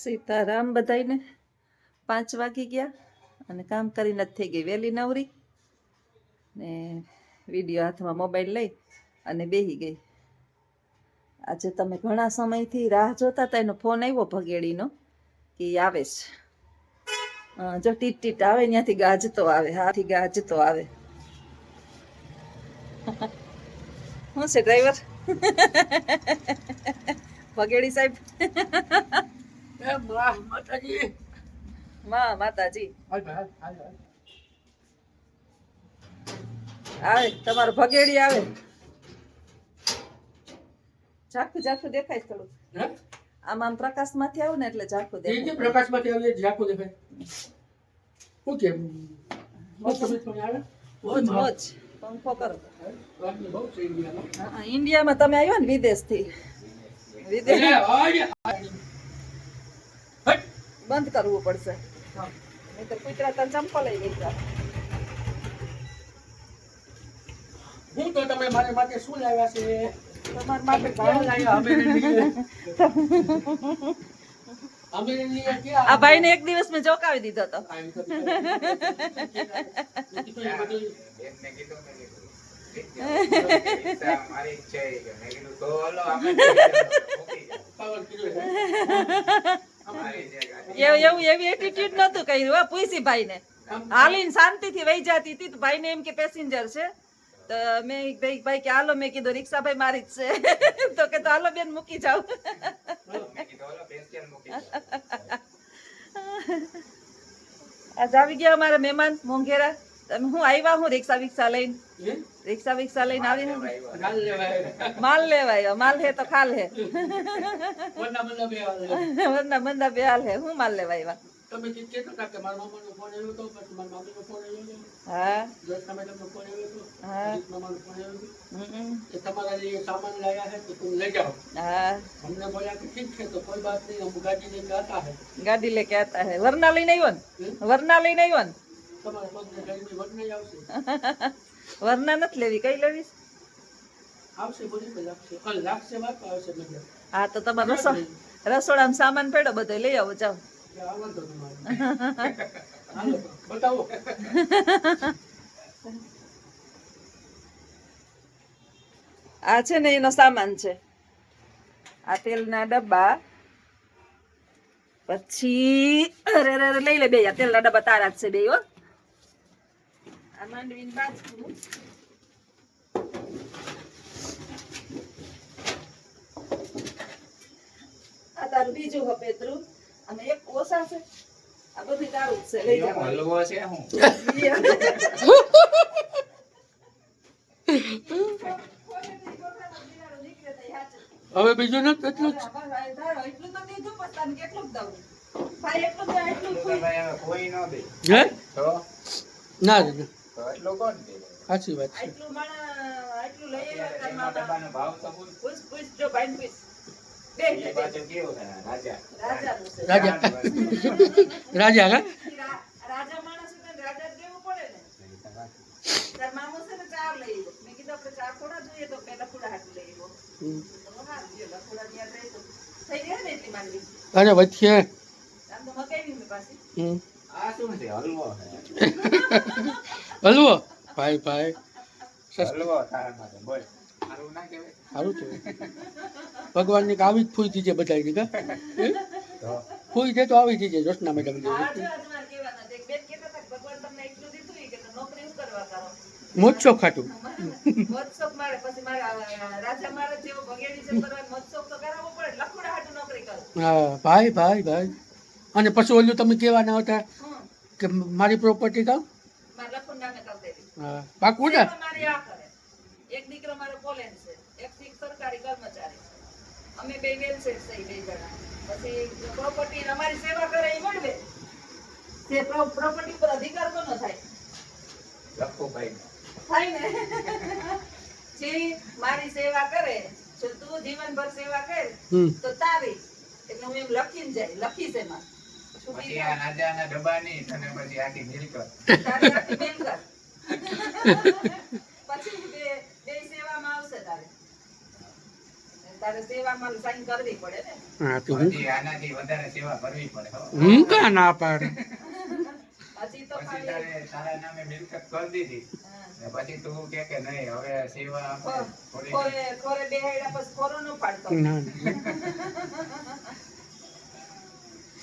સીતારામ બધાયને પાંચ વાગી ગયા અને કામ કરીને જ થઈ ગઈ વહેલી નવરી. ને વીડિયો હાથમાં મોબાઈલ લઈ અને બેહી ગઈ. આજે તમે ઘણા સમયથી રાહ જોતા હતા, એનો ફોન આવ્યો ભગેડીનો કે આવે છે. જો ટીટ ટીટ આવે ત્યાંથી ગાજતો આવે, હાથી ગાજતો આવે. શું છે ડ્રાઈવર? ભગેડી સાહેબ? એ માતાજી. માં માતાજી. આવે તમારો ભગેડી આવે. ઝાખું ઝાખું દેખાય થોડું આમ આમ પ્રકાશમાંથી આવું ને એટલે ઝાખું દેખાય. પ્રકાશમાંથી આવે ઝાખું દેખાય. શું? મોજ મોજ પંખો કરો. છે ઇન્ડિયામાં. તમે આવ્યો ને વિદેશથી. વિદેશ. બંધ કરવું પડશે. નહીતર કૂતરા તને ચંપલ લઈ ગઈ હું તો તમે મારે માટે શું લાવ્યા છે? તમારા માટે લાવ્યા? આ ભાઈને એક દિવસ મેં ચોકાવી દીધો હતો. મારી એવું એવું એટીટ્યુડ નતું કર્યું, હો, પૂછી ભાઈને. હાલીને શાંતિથી વહી જતી હતી, તો ભાઈને એમ કે પેસેન્જર છે. તો મેં ભાઈ ભાઈ કે, હાલો, મેં કીધું રિક્ષા ભાઈ મારી જ છે. તો કે, તો હાલો બેન, મૂકી જાવ. આજ આવી ગયા અમારા મહેમાન મોંઘેરા. હું આવ્યા હું રિક્ષા વિક્ષા લઈને? રિક્ષા વિક્ષા લઈને આવી માલ લેવા માલ હે તો ખાલ હે. વરના બંદા બે હે. હું. માલ લેવા આવ્યા? ગાડી લેકે આતા હે. વરના લઈને આવ્યો વરના લઈને આવ્યો વરના નથી લેવી. કઈ લેવી હા તો તમારે રસો રસોડામાં સામાન પડ્યો બધો લઈ આવો જાઓ. આ બતાવો. છે ને એનો સામાન છે. આ તેલના ડબ્બા. પછી અરે લઈ લે બે તેલના ડબ્બા તારા જ છે બે હો. આ માંડવીની બાજુ આ તારું બીજું હપેતરું અને એક ઓસા છે. આ બધી તારું છે. લઈ એવું હલવો છે હું. હવે બીજું નથી એટલું એટલું તો દીધું તને કેટલું દઉં? ભાઈ એટલું તો એટલું હવે કોઈ ન દે. હે? તો? ના તો એટલું કોણ દે સાચી વાત છે આટલું માણા આટલું લઈ આવ્યા તાર એનો મામા. ડબ્બાનો ભાવ તો પૂછ. પૂછ પૂછ જો ભાઈને પૂછ બે એ પાછું કેવું છે રાજા રાજાનું છે. રાજા રાજા હા રા- રાજા માણસ છે ને રાજા જ દેવું પડે ને તાર મામો છે ને ચાર લઈ આવ્યો મેં કીધું આપણે ચાર થોડા જોઈએ તો પેલા થોડા હાથ લઈ આવ્યો હમ. તો હાથ ગયો લખોડા ત્યાં રહી તો થઈ ગયા ને એટલી માંડવી અરે વચ્ચે આમ તો મકાઈ ને પાછી હમ. આ શું છે હલવો છે હલવો. ભાઈ ભાઈ. હલવો તારા માટે બોલ. સારું ના છે. ભગવાનની કે આવી જ ફૂઈ દીજે બધા? તો? ફૂઈ દે તો આવી દીજે જોશના મેડમ આ જો આજમાર કહેવાના છે. એક બેન કહેતા હતા કે ભગવાન તમને એટલું દીધું ઈ કે તો નોકરી શું કરવા કરો? મોજો ખાટું મહોત્સવ મારે પછી મારે આ રાજા મારે જેવો ભગેડી છે કરવા મહોત્સવ તો કરાવવો પડે. લખોડા હાટુ નોકરી કરું. હા ભાઈ ભાઈ ભાઈ. અને પછી ઓલું તમે કહેવાના હતા કે મારી પ્રોપર્ટી કામ મારે લખોડ નામે કરી દેવી. હા. પાકું મારી આ કરે. એક દીકરો મારો પોલેન્ડ છે. એક દીક સરકારી કર્મચારી છે. અમે બે વેલ છે સહી બે જણા. પછી પ્રોપર્ટી અમારી સેવા કરે એ મળવે તે પ્રોપર્ટી પર અધિકાર કોનો થાય? લખો ભાઈ થાય ને? જે મારી સેવા કરે જો તું જીવનભર સેવા કર તો તારી. એટલે હું એમ લખીને જાય લખીશ એમાં. પછી આ રાજાના ડબ્બાની અને પછી આખી મિલકત. પછી બે બે સેવામાં આવશે તારે. તારે સાઈન કરવી પડે ને. હા તો હું? પછી આનાથી વધારે સેવા કરવી પડે કા ના પાડે? પછી તારે તારા નામે મિલકત કરી દીધી. પછી તું કે કે નહીં હવે સેવા થોડી ખોરે બે પછી ખોરો ન પાડતો ના ના. આ ભાઈ રમૂજી આવી ગયો જો આજ.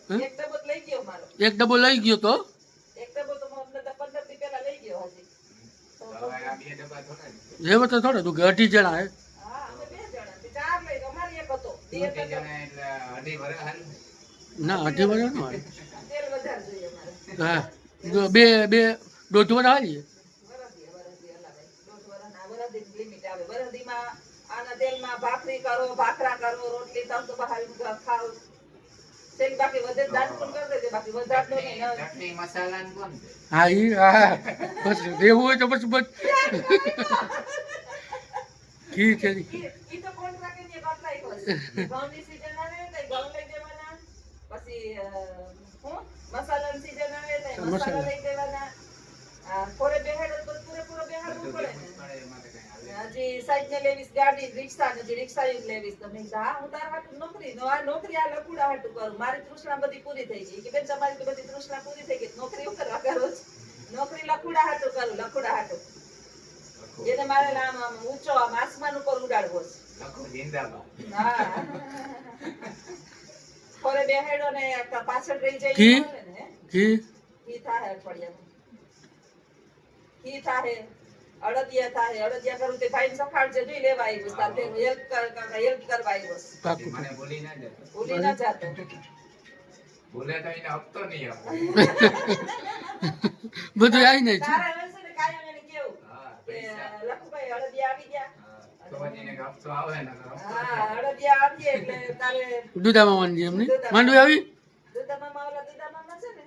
પંદર એક ડબ્બો લઈ ગયો તો. જેવો તો થોડો તું કે અઢી જણા હે? હા અમે બે જણા. તે ચાર લઈ ગયો અમારે એક હતો. બે બે હતા. જણા એટલે અઢી વર્ષ હાલે. ના અઢી નો અમારે. હા બે બે દોઢ વર્ષ હાલીએ. વરદી આના તેલમાં ભાખરી કરો ભાખરા કરો રોટલી તમ તો બહાર ખાવ તેલ બાકી વધે દાંત પણ કરી દેજે? બાકી વધારતો નહીં. ચટણી મસાલા ને કોણ હા ઈ હા. બસ રહેવું હોય તો બસ બસ. ઘી છે ઈ. તો કોણ રાખે ને ની બદલાઈ ગયો ઘઉંની season આવે તો ઘઉં લઈ દેવાના. પછી હું મસાલાની સીઝન આવે મસાલા. મસાલા લઈ દેવાના આ ખોરે બેહાડો તો પૂરેપૂરો બેહાડવું બધું પડે ભેગું ને પડે એમાં તો કંઈ સાઈડ ને લેવીસ ગાડી રિક્ષા નથી રિક્ષા જ લેવીશ. તો મેં કીધું, હા હું તારા હાટું નોકરી નો આ નોકરી આ લકુડા હાટું કરું. મારી તૃષ્ણા બધી પૂરી થઈ ગઈ. કે બેન તમારી તો બધી તૃષ્ણા પૂરી થઈ ગઈ. નોકરી હું કરવા કરો નોકરી લકુડા હાટું કરું લકુડા હાટું. એને મારે નામ આમ ઊંચો આમ આસમાન ઉપર ઉડાડવો છે. હા. ખોરે બેહાડ્યો ને પાછળ રહી જાય કી? ઈ કી? ઘી થાહે અઠવાડિયામાં? કી થાહે? અડદિયા થાય અડદિયા કરું તે ભાઈને સખાડજે જોઈ લેવા આવ્યું તાર હેલ્પ કર હેલ્પ કરવા આવ્યો. મને ભૂલી ના જતો. ભૂલી ન જાતો. ભૂલે તો એને હપ્તો નહીં આપો. બધું આવી ને તારે હવે છે ને કાયમ એને કેવું હા, પૈસા. લખુભાઈ અડદિયા આવી ગયા. ને દુધા જેમ ને માંડવી આવી? દુધા મામા ઓલા દુધા મામા છે ને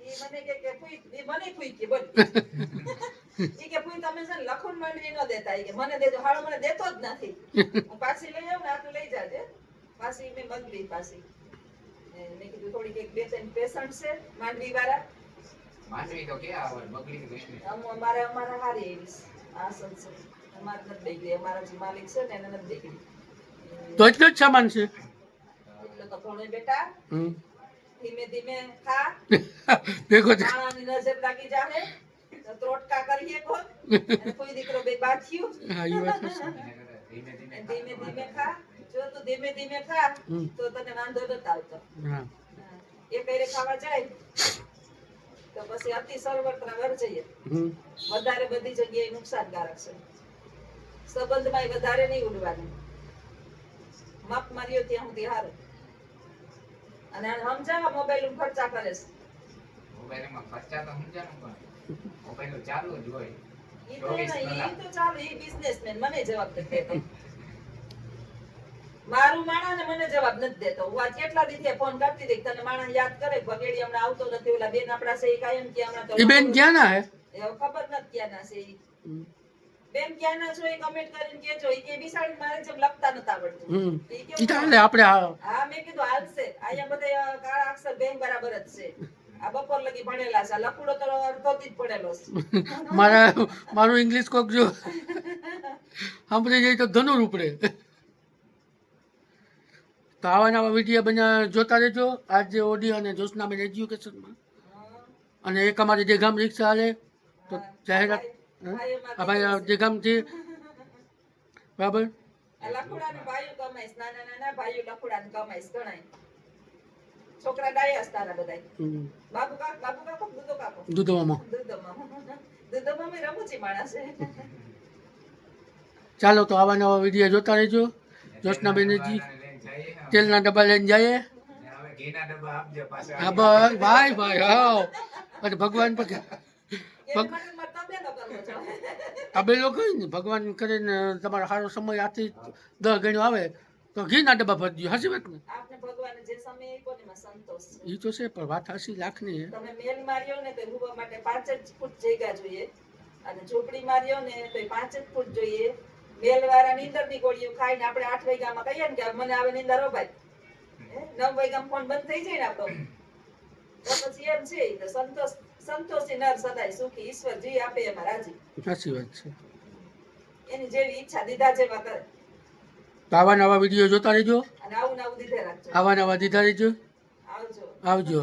એ મને કે મને ફૂઈ કે બોલ. છે લખુન માંડવી ન દેતા ઈ કે મને દેજો હાલો મને દેતો જ નથી. હું પાછી લઈ આવું ને આ તું લઈ જાજે. પાછી મેં બદલી પાછી. ને મેં કીધું થોડીક એક બે ત્રણ પેશન્ટ છે માંડવી વાળા માંડવી તો ક્યાં આવે? બગડી ગઈ ને. અમ- અમારે અમારે હારી એવી આ સંસદ અમારે નથી બેગડી અમારા જે માલિક છે ને એને નથી બેગડી તો એટલો જ સામાન છે? એટલે તો ઘણું બેટા. હમ. ધીમે ધીમે ખા. ભેગો જ માણાની નજર લાગી જાહે. તો ત્રોટકા કરીએ કોણ કોઈ દીકરો બે છે. ધીમે ધીમે ધીમે ધીમે ખા. જો તું ધીમે ધીમે ખા તો તને વાંધો નથી આવતો. હા. એ કઈ ખાવા જાય તો પછી અતિ સર્વત્ર વર જઈએ. વધારે બધી જગ્યાએ નુકસાનકારક છે. સંબંધમાં વધારે નહીં ઉડવાનું. માપ માર્યો ત્યાં સુધી હારું. અને સમજાવા મોબાઈલ ખર્ચા કરે છે. મોબાઈલમાં ખર્ચા તો સમજાવું પણ. મોબાઈલ ચાલુ જ હોય. ઈ તો ચોવીસ એને- ઈ કલાક. તો ચાલે ઈ બિઝનેસમેન મને જવાબ નથી દેતો. મારું માણસ ને મને જવાબ નથી દેતો. હું આજ કેટલા દીથી ફોન કરતી હતી તને માણસ યાદ કરે બગેડી હમણાં આવતો નથી ઓલા બેન આપડા છે ઈ કાયમ કે હમણાં તો બેન ક્યાં ના હે? ખબર નથી ક્યાં ના છે બેન ક્યાં ના છો એ કમેન્ટ કરીને કેજો ઈ કે મારે જેમ લખતા નતા આવડતું. આપણે હા મેં કીધું હાલશે. અહીંયા બધા કાળા અક્ષર બેન બરાબર જ છે. આ બપોર લગી ભણેલા છે. આ તો અડધોથી જ પડેલો છે. મારા મારું ઇંગ્લિશ કોક જો સાંભળી જાય તો ધનુર ઉપડે. તો આવા નવા વીડિયો બન્યા જોતા રહેજો. આજે ઓડિયો અને જોશનાબેન એજ્યુકેશનમાં અને એક અમારી જે ગામ રિક્ષા હાલે તો જાહેરાત હે? આ જે ગામથી. બરાબર? લખુડાનું ભાઈઓ કમાઈશ નાના નાના ભાઈઓ લખુડાનું કમાઈશ ગણાય. છોકરા ડાયા બધાય. હમ. બાબુ કાક બાબુ કાકો દૂધો કાકો. દૂધવામાં દૂધો મામા દૂધો મામી રમૂજી માણસ. ચાલો તો આવા નવા વીડિયો જોતા રહેજો. જોશનાબેન જી વાળાને લઈને જઈએ ને. તેલના ડબ્બા લઈને જઈએ. પાછા હા બસ ભાઈ ભાઈ હા અને ભગવાન પર એને માટે મારે તબેલો કરવો છો. તબેલો કઈ ને ભગવાન કરીને તમારો સારો સમય આથી દસ ગણ્યો આવે. તો ઘીના ડબ્બા ભરજો હાસી વાત ને? આપને ભગવાને જે સમય આપ્યો ને એમાં સંતોષ છે. એ તો છે પણ વાત હાસી તમે મેલ માર્યો ને તો હુવા માટે પાંચ જ ફૂટ જગ્યા જોઈએ. અને ઝૂંપડી માર્યો ને તો પાંચ જ ફૂટ જોઈએ. મેલ વાળા નીંદરની ગોળીઓ ખાઈને આપણે આઠ વાગ્યામાં કહીએ ને કે મને આવે નીંદર હો ભાઈ. નવ વાગ્યામાં ફોન બંધ થઈ જાય ને આપણો. તો પછી એમ છે તો સંતોષ સંતોષી નર સદાય સુખી ઈશ્વર જી આપે એમાં રાજી. સાચી વાત છે. એની જેવી ઈચ્છા દીધા જેવા કરે. તો આવા નવા વીડિયો જોતા રહેજો. આવું નવા દીધા રહેજો. આવજો.